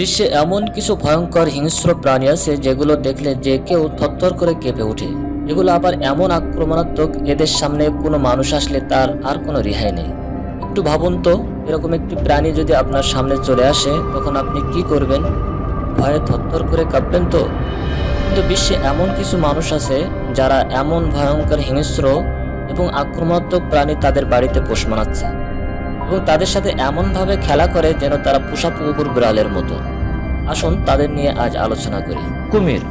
বিশ্বে এমন কিছু ভয়ঙ্কর হিংস্র প্রাণী আছে যেগুলো দেখলে যে কেউ থরথর করে কেঁপে ওঠে। এগুলো আবার এমন আক্রমণাত্মক এদের সামনে কোনো মানুষ আসলে তার আর কোনো রেহাই নেই। একটু ভাবুন তো, এরকম একটি প্রাণী যদি আপনার সামনে চলে আসে, তখন আপনি কি করবেন? ভয়ে থরথর করে কাঁপবেন তো? কিন্তু বিশ্বে এমন কিছু মানুষ আছে যারা এমন ভয়ঙ্কর হিংস্র এবং আক্রমণাত্মক প্রাণী তাদের বাড়িতে পোষ মানাচ্ছে এবং তাদের সাথে এমনভাবে খেলা করে যেন তারা পোষা কুকুর বিড়ালের মতো। আসুন তাদের নিয়ে আজ আলোচনা করি। কুমির।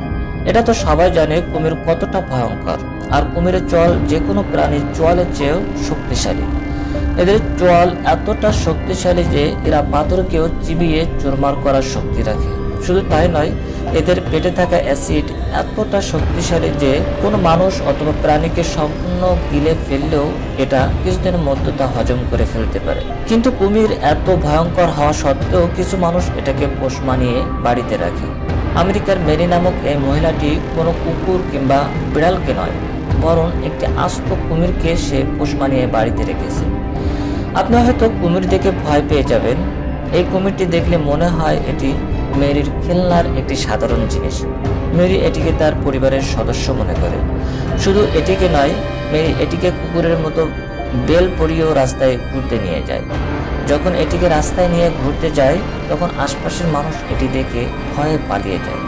এটা তো সবাই জানে কুমির কতটা ভয়ঙ্কর। আর কুমিরের চল যে কোনো প্রাণীর চোয়ালের চেয়েও শক্তিশালী। এদের চোয়াল এতটা শক্তিশালী যে এরা পাথরকেও চিবিয়ে চুরমার করার শক্তি রাখে। শুধু তাই নয় এদের পেটে থাকা অ্যাসিড এতটা শক্তিশালী যে কোনো মানুষ অথবা প্রাণীকে সম্পূর্ণ গিলে ফেললেও এটা কিছুদিনের মধ্যে তা হজম করে ফেলতে পারে। কিন্তু কুমির এত ভয়ঙ্কর হওয়া সত্ত্বেও কিছু মানুষ এটাকে পোষ মানিয়ে বাড়িতে রাখে। আমেরিকার মেরি নামক এই মহিলাটি কোনো কুকুর কিংবা বিড়ালকে নয়, বরং একটি আস্ত কুমিরকে সে পোষ মানিয়ে বাড়িতে রেখেছে। আপনি হয়তো কুমির দেখে ভয় পেয়ে যাবেন। এই কুমিরটি দেখলে মনে হয় এটি মেরির খেলনার একটি সাধারণ জিনিস। মেরি এটিকে তার পরিবারের সদস্য মনে করে। শুধু এটিকে নয়, মেরি এটিকে কুকুরের মতো বেল পরিয়েও রাস্তায় ঘুরতে নিয়ে যায়। যখন এটিকে রাস্তায় নিয়ে ঘুরতে যায়, তখন আশপাশের মানুষ এটি দেখে ভয়ে পালিয়ে যায়।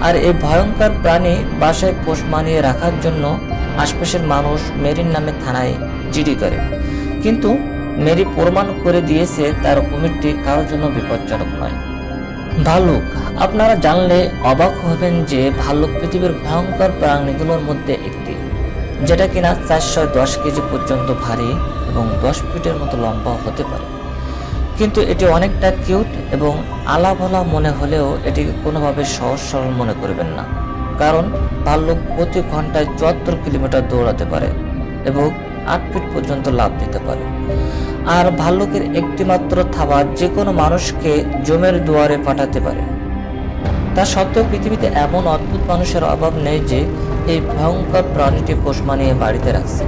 আর এই ভয়ঙ্কর প্রাণী বাসায় পোষ মানিয়ে রাখার জন্য আশপাশের মানুষ মেরির নামে থানায় জিডি করে। কিন্তু মেরি প্রমাণ করে দিয়েছে তার কুমিরটি কারোর জন্য বিপজ্জনক নয়। ভালুক। আপনারা জানলে অবাক হবেন যে ভাল্লুক পৃথিবীর ভয়ঙ্কর প্রাণীগুলোর মধ্যে একটি, যেটা কিনা চারশো দশ কেজি পর্যন্ত ভারী এবং দশ ফিটের মতো লম্বা হতে পারে। কিন্তু এটি অনেকটা কিউট এবং আলাভলা মনে হলেও এটিকে কোনোভাবে সহজ সরল মনে করবেন না। কারণ ভাল্লুক প্রতি ঘন্টায় চুয়াত্তর কিলোমিটার দৌড়াতে পারে এবং আট ফিট পর্যন্ত লাভ দিতে পারে। আর ভাল্লুকের একটি মাত্র থাবা যে কোনো মানুষকে জমের দুয়ারে পাঠাতে পারে। তা সত্ত্বেও পৃথিবীতে এমন অদ্ভুত মানুষের অভাব নেই যে এই ভয়ঙ্কর প্রাণীটি পোষ মানিয়ে বাড়িতে রাখছে।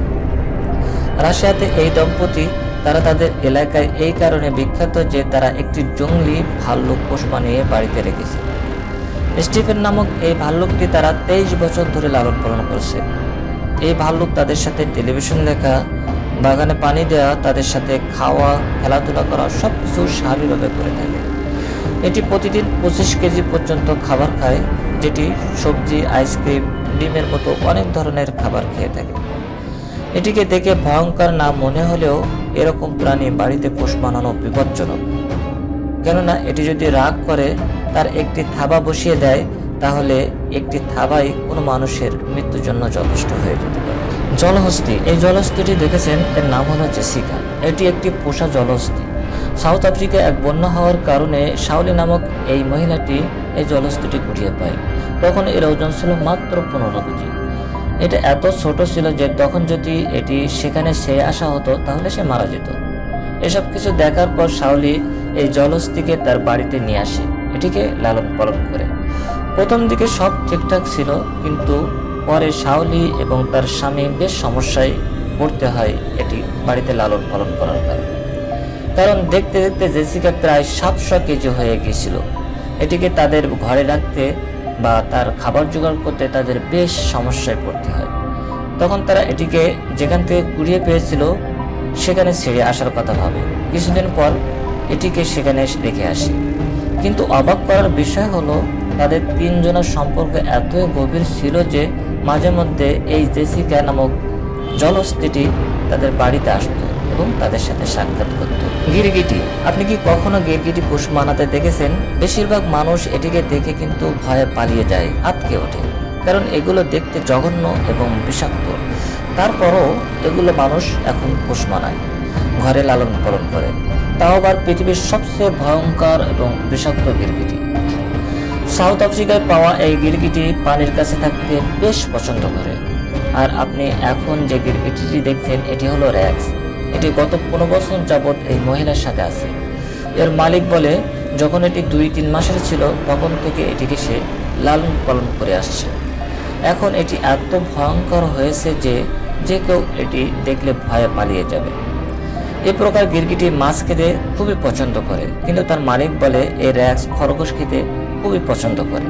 রাশিয়াতে এই দম্পতি, তারা তাদের এলাকায় এই কারণে বিখ্যাত যে তারা একটি জঙ্গলি ভাল্লুক পোষ মানিয়ে বাড়িতে রেখেছে। স্টিফেন নামক এই ভাল্লুকটি তারা তেইশ বছর ধরে লালন পালন করছে। এই ভাল্লুক তাদের সাথে টেলিভিশন দেখা বাগানে পানি দেওয়া তাদের সাথে খাওয়া, খেলাধুলা করা সব কিছু স্বাভাবিকভাবে করে থাকে। এটি প্রতিদিন পঁচিশ কেজি পর্যন্ত খাবার খায়, যেটি সবজি আইসক্রিম ডিমের মতো অনেক ধরনের খাবার খেয়ে থাকে। এটিকে দেখে ভয়ঙ্কর না মনে হলেও এরকম প্রাণী বাড়িতে পোষ মানানো বিপজ্জনক। কেননা এটি যদি রাগ করে, তার একটি থাবা বসিয়ে দেয় তাহলে একটি থাবাই কোনো মানুষের মৃত্যুর জন্য যথেষ্ট হয়ে যেতে পারে। জলহস্তি, এই জলহস্তিটি দেখেছেন, এর নাম হলো জেসিকা। এটি একটি পোষা জলহস্তি। সাউথ আফ্রিকায় এক বন্যা হওয়ার কারণে শাওলি নামক এই মহিলাটি এই জলহস্তিটি কুড়িয়ে পায়। তখন এর ওজন ছিল মাত্র পনেরো কেজি। এটা এত ছোট ছিল যে তখন যদি এটি সেখানে সে আসা হতো, তাহলে সে মারা যেত। এসব কিছু দেখার পর শাওলি এই জলহস্তিকে তার বাড়িতে নিয়ে আসে। এটিকে লালন পালন করে। প্রথম দিকে সব ঠিকঠাক ছিল, কিন্তু পরে শাওলি এবং তার স্বামী বেশ সমস্যায় পড়তে হয় এটি বাড়িতে লালন পালন করার কারণে। কারণ দেখতে দেখতে জেসিকা প্রায় সাতশো কেজি হয়ে গিয়েছিল। এটিকে তাদের ঘরে রাখতে বা তার খাবার জোগাড় করতে তাদের বেশ সমস্যায় পড়তে হয়। তখন তারা এটিকে যেখান থেকে কুড়িয়ে পেয়েছিল, সেখানে ছেড়ে আসার কথা ভাবে। কিছুদিন পর এটিকে সেখানে রেখে আসে। কিন্তু অবাক করার বিষয় হলো তাদের তিনজনের সম্পর্ক এতই গভীর ছিল যে মাঝে মধ্যে এই জেসিকা নামক জলস্থিতি তাদের বাড়িতে আসতো এবং তাদের সাথে সাক্ষাৎ করত। গিরগিটি, আপনি কি কখনো গিরগিটি পোষ মানাতে দেখেছেন? বেশিরভাগ মানুষ এটিকে দেখে কিন্তু ভয়ে পালিয়ে যায় আটকে ওঠে। কারণ এগুলো দেখতে জঘন্য এবং বিষাক্ত। তারপরও এগুলো মানুষ এখন পোষ মানায়, ঘরে লালন পালন করে। তাও আবার পৃথিবীর সবচেয়ে ভয়ঙ্কর এবং বিষাক্ত গিরগিটি। সাউথ আফ্রিকায় পাওয়া এই গিরগিটি পানির কাছে থাকতে বেশ পছন্দ করে। আর আপনি এখন যে গিরগিটিটি দেখছেন, এটি হলো র্যাক্স। এটি গত পনেরো বছর যাবৎ এই মহিলার সাথে আছে। এর মালিক বলে, যখন এটি দুই তিন মাসের ছিল, তখন থেকে এটিকে সে লালন পালন করে আসছে। এখন এটি এত ভয়ঙ্কর হয়েছে যে যে কেউ এটি দেখলে ভয়ে পালিয়ে যাবে। এ প্রকার গিরগিটি মাছ খেতে খুবই পছন্দ করে, কিন্তু তার মালিক বলে, এই র্যাক্স খরগোশ খেতে খুবই পছন্দ করে।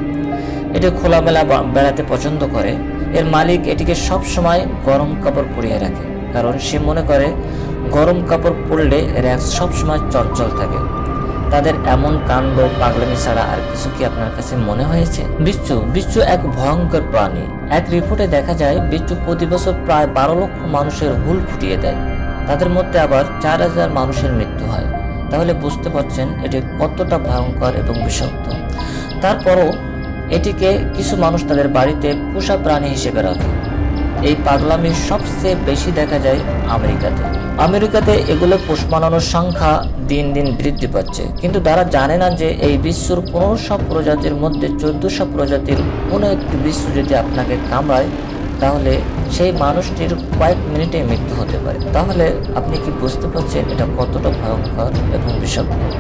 এটি খোলামেলা বেড়াতে পছন্দ করে। এর মালিক এটিকে সব সময় গরম কাপড় পরিয়ে রাখে, কারণ সে মনে করে গরম কাপড় পরলে র্যাক্স সবসময় চঞ্চল থাকে। তাদের এমন কাণ্ড, পাগলামি ছাড়া আর কিছু কি আপনার কাছে মনে হয়েছে? বিচ্ছু বিচ্ছু এক ভয়ঙ্কর প্রাণী। এক রিপোর্টে দেখা যায়, বিচ্ছু প্রতি বছর প্রায় বারো লক্ষ মানুষের হুল ফুটিয়ে দেয়। তাদের মধ্যে আবার চার হাজার মানুষের মৃত্যু হয়। তাহলে বুঝতে পারছেন এটি কতটা ভয়ঙ্কর এবং বিষাক্ত। তারপরও এটিকে কিছু মানুষ তাদের বাড়িতে পোষা প্রাণী হিসেবে রাখে। এই পাগলামি সবচেয়ে বেশি দেখা যায় আমেরিকাতে। আমেরিকাতে এগুলো পোষ মানানোর সংখ্যা দিন দিন বৃদ্ধি পাচ্ছে। কিন্তু তারা জানে না যে এই বিশ্বর পনেরোশো প্রজাতির মধ্যে চোদ্দশো প্রজাতির কোনো একটি বিশ্ব যদি আপনাকে কামড়ায়, তাহলে সেই মানুষটির কয়েক মিনিটে মৃত্যু হতে পারে। তাহলে আপনি কি বুঝতে পারছেন এটা কতটা ভয়ঙ্কর এবং বিষাক্ত?